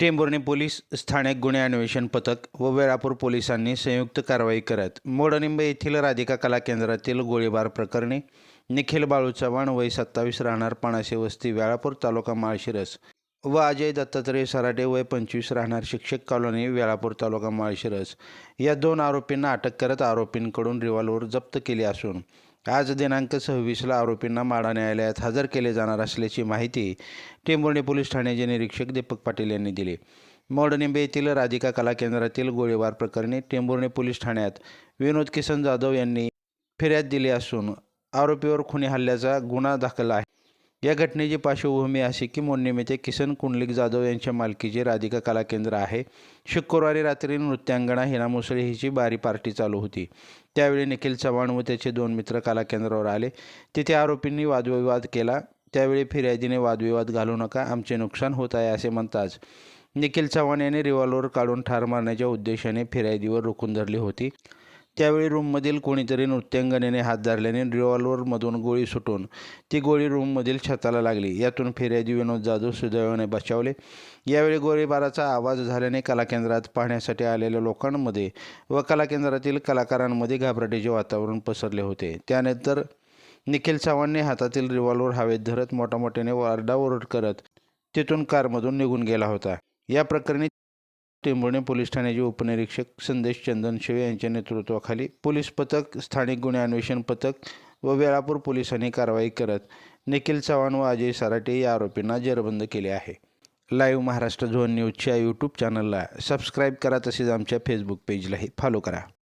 Tembhurni police स्थानिक गुन्हे अन्वेषण पथक व वेळापूर पोलिसांनी संयुक्त कारवाई करत मोडनिंब येथील राधिका कला केंद्रातील गोळीबार प्रकरणी निखिल बाळू चव्हाण वय सत्तावीस राहणार पाणासे वस्ती वेळापूर तालुका माळशिरस व अजय दत्तात्रय सराटे वय पंचवीस राहणार शिक्षक कॉलनी वेळापूर तालुका माळशिरस. या दोन आरोपींना अटक करत आरोपींकडून रिव्हॉल्वर जप्त केली असून आज दिनांक सव्वीसला आरोपींना माडा न्यायालयात हजर केले जाणार असल्याची माहिती टेंभुर्णी पोलीस ठाण्याचे निरीक्षक दीपक पाटील यांनी दिली. मोडनिंबे येथील राधिका कला केंद्रातील गोळीबार प्रकरणी टेंभुर्णी पोलीस ठाण्यात विनोद किसन जाधव यांनी फिर्याद दिली असून आरोपीवर खुनी हल्ल्याचा गुन्हा दाखल आहे. या घटनेची पार्श्वभूमी अशी की मोडनिमित्ते किसन कुंडलिक जाधव यांच्या मालकीचे राधिका कला केंद्र आहे. शुक्रवारी रात्री नृत्यांगणा हिना मुसळे हिची बारी पार्टी चालू होती. त्यावेळी निखिल चव्हाण व त्याचे दोन मित्र कला केंद्रावर आले. तिथे आरोपींनी वादविवाद केला. त्यावेळी फिर्यादीने वादविवाद घालू नका आमचे नुकसान होत आहे असे म्हणताच निखिल चव्हाण यांनी रिव्हॉल्वर काढून ठार मारण्याच्या उद्देशाने फिर्यादीवर रोखून धरली होती. त्यावेळी रूममधील कोणीतरी नृत्यांगनेने हात धरल्याने रिव्हॉल्वरमधून गोळी सुटून ती गोळी रूममधील छताला लागली. यातून फिर्यादी विनोद जाधव सुदैवाने बचावले. यावेळी गोळीबाराचा आवाज झाल्याने कलाकेंद्रात पाहण्यासाठी आलेल्या लोकांमध्ये व कलाकेंद्रातील कलाकारांमध्ये घाबरटीचे वातावरण पसरले होते. त्यानंतर निखिल चव्हाणने हातातील रिव्हॉल्वर हवेत धरत मोठ्यामोठ्याने वारडाओरड करत तिथून कारमधून निघून गेला होता. या प्रकरणी टेंभुर्णे पोलीस ठाण्याचे उपनिरीक्षक संदेश चंदन शिवे यांच्या नेतृत्वाखाली पोलीस पथक स्थानिक गुन्हे अन्वेषण पथक व वेळापूर पोलिसांनी कारवाई करत निखिल चव्हाण व अजय सराटे या आरोपींना जेरबंद केले आहे. लाईव्ह महाराष्ट्र झोन न्यूजच्या यूट्यूब चॅनलला सबस्क्राईब करा तसेच आमच्या फेसबुक पेजलाही फॉलो करा.